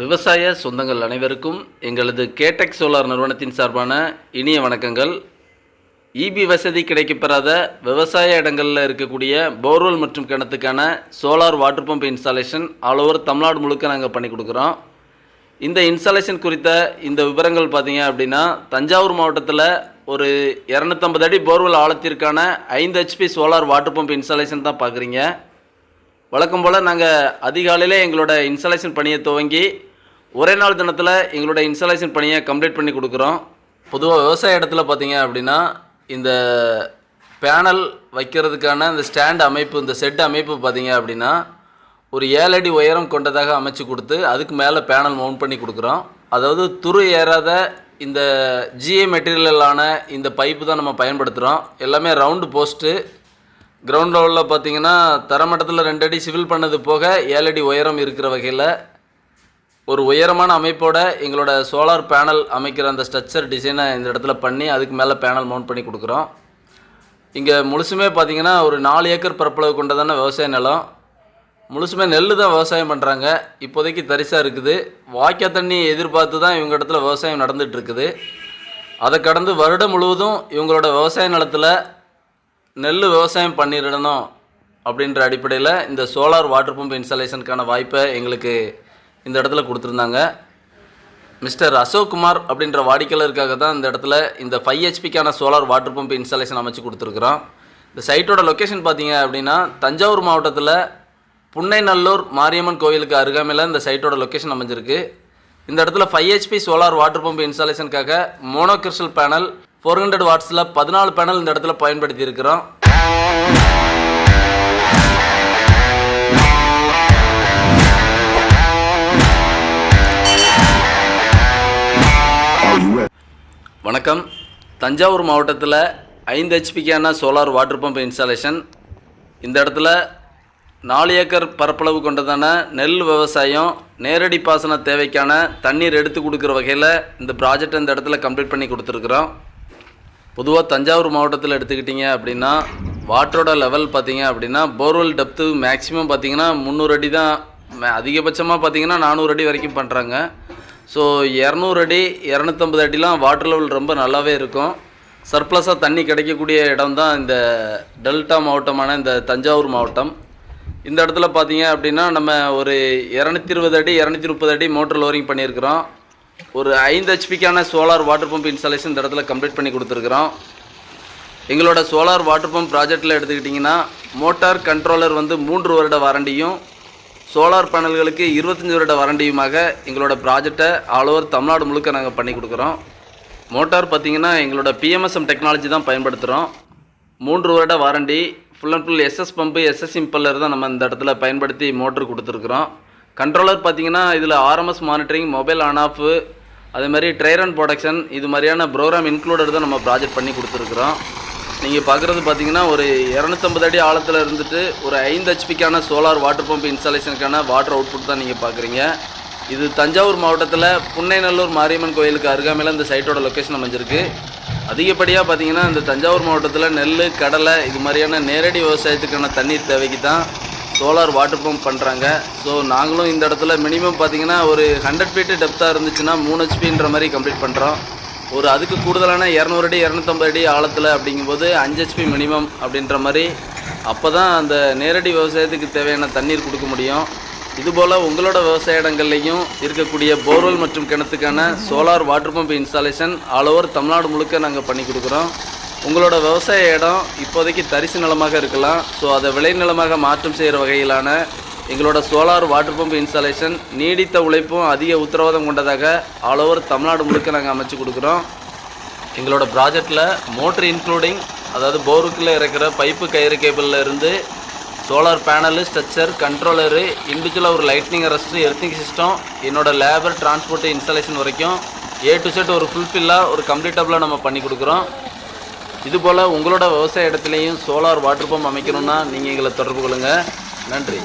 விவசாய சொந்தங்கள் அனைவருக்கும் எங்களது கேடெக் சோலார் நிறுவனத்தின் சார்பான இனிய வணக்கங்கள். இபி வசதி கிடைக்கப்பெறாத விவசாய இடங்களில் இருக்கக்கூடிய போர்வெல் மற்றும் கிணத்துக்கான solar water pump installation all over Tamil Nadu முழுக்க நாங்கள் பண்ணி கொடுக்குறோம். இந்த இன்ஸ்டாலேஷன் குறித்த இந்த விவரங்கள் பார்த்தீங்க அப்படின்னா தஞ்சாவூர் மாவட்டத்தில் ஒரு இரநூத்தம்பது அடி போர்வெல் ஆழத்திற்கான ஐந்து HP solar water pump installation தான் பார்க்குறீங்க. வழக்கம் போல் நாங்கள் அதிகாலையில் எங்களோட இன்ஸ்டாலேஷன் பணியை துவங்கி ஒரே நாள் தினத்தில் எங்களோட இன்ஸ்டாலேஷன் பணியை கம்ப்ளீட் பண்ணி கொடுக்குறோம். பொதுவாக விவசாய இடத்துல பார்த்தீங்க அப்படின்னா இந்த பேனல் வைக்கிறதுக்கான இந்த ஸ்டாண்ட் அமைப்பு இந்த செட் அமைப்பு பார்த்தீங்க அப்படின்னா ஒரு ஏழு அடி உயரம் கொண்டதாக அமைச்சு கொடுத்து அதுக்கு மேலே பேனல் மவுண்ட் பண்ணி கொடுக்குறோம். அதாவது துரு ஏறாத இந்த ஜிஏ மெட்டீரியலான இந்த பைப்பு தான் நம்ம பயன்படுத்துகிறோம் எல்லாமே ரவுண்டு போஸ்ட்டு கிரவுண்ட் லெவலில் பார்த்தீங்கன்னா தரமட்டத்தில் ரெண்டு அடி சிவில் பண்ணது போக ஏழு அடி உயரம் இருக்கிற வகையில் ஒரு உயரமான அமைப்போட எங்களோட சோலார் பேனல் அமைக்கிற அந்த ஸ்ட்ரக்சர் டிசைனை இந்த இடத்துல பண்ணி அதுக்கு மேலே பேனல் மவுண்ட் பண்ணி கொடுக்குறோம். இங்கே முழுசுமே பார்த்தீங்கன்னா ஒரு நாலு ஏக்கர் பரப்பளவு கொண்டதான விவசாய நிலம். முழுசுமே நெல் தான் விவசாயம் பண்ணுறாங்க இப்போதைக்கு தரிசாக இருக்குது. வாய்க்கா தண்ணி எதிர்பார்த்து தான் இவங்க இடத்துல விவசாயம் நடந்துகிட்ருக்குது அதை கடந்து வருடம் முழுவதும் இவங்களோட விவசாய நிலத்தில் நெல் விவசாயம் பண்ணிடணும் அப்படின்ற அடிப்படையில் இந்த சோலார் வாட்டர் பம்ப் இன்ஸ்டாலேஷனுக்கான வாய்ப்பை எங்களுக்கு இந்த இடத்துல கொடுத்துருந்தாங்க. மிஸ்டர் அசோக்குமார் அப்படின்ற வாடிக்கையாளருக்காக தான் இந்த இடத்துல இந்த ஃபைவ் ஹெச்பிக்கான சோலார் வாட்டர் பம்ப் இன்ஸ்டாலேஷன் அமைச்சு கொடுத்துருக்குறோம். இந்த சைட்டோட லொக்கேஷன் பார்த்தீங்க அப்படின்னா தஞ்சாவூர் மாவட்டத்தில் புன்னைநல்லூர் மாரியம்மன் கோவிலுக்கு அருகாமையில் இந்த சைட்டோட லொக்கேஷன் அமைஞ்சிருக்கு. இந்த இடத்துல five HP solar water pump இன்ஸ்டாலேஷனுக்காக mono crystal panel four hundred வாட்ஸில் பதினாலு பேனல் இந்த இடத்துல பயன்படுத்தி இருக்கிறோம் வணக்கம். தஞ்சாவூர் மாவட்டத்தில் ஐந்து ஹெச்பிக்கான சோலார் வாட்டர் பம்ப் இன்ஸ்டாலேஷன் இந்த இடத்துல நாலு ஏக்கர் பரப்பளவு கொண்டதான நெல் விவசாயம் நேரடி பாசன தேவைக்கான தண்ணீர் எடுத்து கொடுக்குற வகையில் இந்த ப்ராஜெக்ட் இந்த இடத்துல கம்ப்ளீட் பண்ணி கொடுத்துருக்குறோம். பொதுவாக தஞ்சாவூர் மாவட்டத்தில் எடுத்துக்கிட்டிங்க அப்படின்னா வாட்டரோட லெவல் பார்த்தீங்க அப்படின்னா போர்வெல் டெப்த்து மேக்ஸிமம் பார்த்தீங்கன்னா முந்நூறு அடி தான் அதிகபட்சமாக பார்த்தீங்கன்னா நானூறு அடி வரைக்கும் பண்ணுறாங்க ஸோ இரநூறு அடி இரநூத்தம்பது அடிலாம் வாட்டர் லெவல் ரொம்ப நல்லாவே இருக்கும். சர்ப்ளஸாக தண்ணி கிடைக்கக்கூடிய இடம் தான் இந்த டெல்டா மாவட்டமான இந்த தஞ்சாவூர் மாவட்டம். இந்த இடத்துல பார்த்தீங்க அப்படின்னா நம்ம ஒரு இரநூத்தி இருபது அடி இரநூத்தி முப்பது அடி மோட்டர் லோரிங் பண்ணியிருக்கிறோம். ஒரு ஐந்து ஹெச்பிக்கான சோலார் வாட்டர் பம்ப் இன்ஸ்டாலேஷன் இந்த இடத்துல கம்ப்ளீட் பண்ணி கொடுத்துருக்குறோம். எங்களோட சோலார் வாட்டர் பம்ப் ப்ராஜெக்டில் எடுத்துக்கிட்டிங்கன்னா மோட்டார் கண்ட்ரோலர் வந்து மூன்று வருட வாரண்டியும் சோலார் பேனல்களுக்கு இருபத்தஞ்சி வருட வாரண்டியுமாக எங்களோட ப்ராஜெக்டை ஆல் ஓவர் தமிழ்நாடு முழுக்க நாங்கள் பண்ணி கொடுக்குறோம். மோட்டார் பார்த்திங்கன்னா எங்களோட பிஎம்எஸ்எம் டெக்னாலஜி தான் பயன்படுத்துகிறோம் மூன்று வருட warranty full and full SS pump SS impeller தான் நம்ம இந்த இடத்துல பயன்படுத்தி மோட்ரு கொடுத்துருக்குறோம். கண்ட்ரோலர் பார்த்தீங்கன்னா இதில் RMS monitoring mobile on off அதே மாதிரி ட்ரைர் அண்ட் ப்ரொடக்ஷன் இது மாதிரியான ப்ரோக்ராம் இன்க்ளூடட் தான் நம்ம ப்ராஜெக்ட் பண்ணி கொடுத்துருக்குறோம். நீங்கள் பார்க்குறது பார்த்தீங்கன்னா ஒரு இரநூத்தம்பது அடி ஆழத்தில் இருந்துட்டு ஒரு ஐந்து ஹெச்பிக்கான சோலார் வாட்டர் பம்ப் இன்ஸ்டாலேஷனுக்கான வாட்டர் அவுட்புட் தான் நீங்கள் பார்க்குறீங்க. இது தஞ்சாவூர் மாவட்டத்தில் புன்னைநல்லூர் மாரியம்மன் கோயிலுக்கு அருகாமையில் இந்த சைட்டோட லொக்கேஷன் அமைஞ்சிருக்கு. அதிகப்படியாக பார்த்தீங்கன்னா இந்த தஞ்சாவூர் மாவட்டத்தில் நெல் கடலை இது மாதிரியான நேரடி விவசாயத்துக்கான தண்ணீர் தேவைக்கு தான் சோலார் வாட்டர் பம்ப் பண்ணுறாங்க ஸோ நாங்களும் இந்த இடத்துல மினிமம் பார்த்தீங்கன்னா ஒரு ஹண்ட்ரட் ஃபீட்டு டெப்த்தாக இருந்துச்சுன்னா மூணு ஹெச்பின்ற மாதிரி கம்ப்ளீட் பண்ணுறோம் ஒரு அதுக்கு கூடுதலான இரநூறு அடி இரநூத்தம்பது அடி ஆழத்தில் அப்படிங்கும்போது அஞ்சு ஹெச்பி மினிமம் அப்படின்ற மாதிரி அப்போ தான் அந்த நேரடி விவசாயத்துக்கு தேவையான தண்ணீர் கொடுக்க முடியும். இதுபோல் உங்களோட விவசாய இடங்கள்லையும் இருக்கக்கூடிய போர்வெல் மற்றும் கிணத்துக்கான solar water pump installation all over Tamil Nadu முழுக்க நாங்கள் பண்ணி கொடுக்குறோம். உங்களோட விவசாய இடம் இப்போதைக்கு தரிசு நிலமாக இருக்கலாம். ஸோ அதை விளைநிலமாக மாற்றம் செய்கிற வகையிலான எங்களோட சோலார் வாட்டர் பம்ப் இன்ஸ்டாலேஷன் நீடித்த உழைப்பும் அதிக உத்தரவாதம் கொண்டதாக ஆல் ஓவர் தமிழ்நாடு முழுக்க நாங்கள் அமைச்சு கொடுக்குறோம். எங்களோட ப்ராஜெக்டில் மோட்ரு இன்க்ளூடிங் அதாவது போருக்குள்ளே இருக்கிற பைப்பு கயிறு கேபிளில் இருந்து சோலார் பேனலு ஸ்ட்ரக்சர் கண்ட்ரோலரு இண்டிவிஜுவலாக ஒரு லைட்னிங் அரெஸ்ட்டு எர்த்திங் சிஸ்டம் என்னோடய லேபர் டிரான்ஸ்போர்ட் இன்ஸ்டாலேஷன் வரைக்கும் ஏ டு செட் ஒரு ஃபுல்ஃபில்லாக ஒரு கம்ப்ளீட்டபுளாக நம்ம பண்ணி கொடுக்குறோம். இதுபோல் உங்களோட விவசாய இடத்துலையும் சோலார் வாட்டர் பம்ப் அமைக்கணும்னா நீங்கள் எங்களை தொடர்பு கொள்ளுங்கள் நன்றி.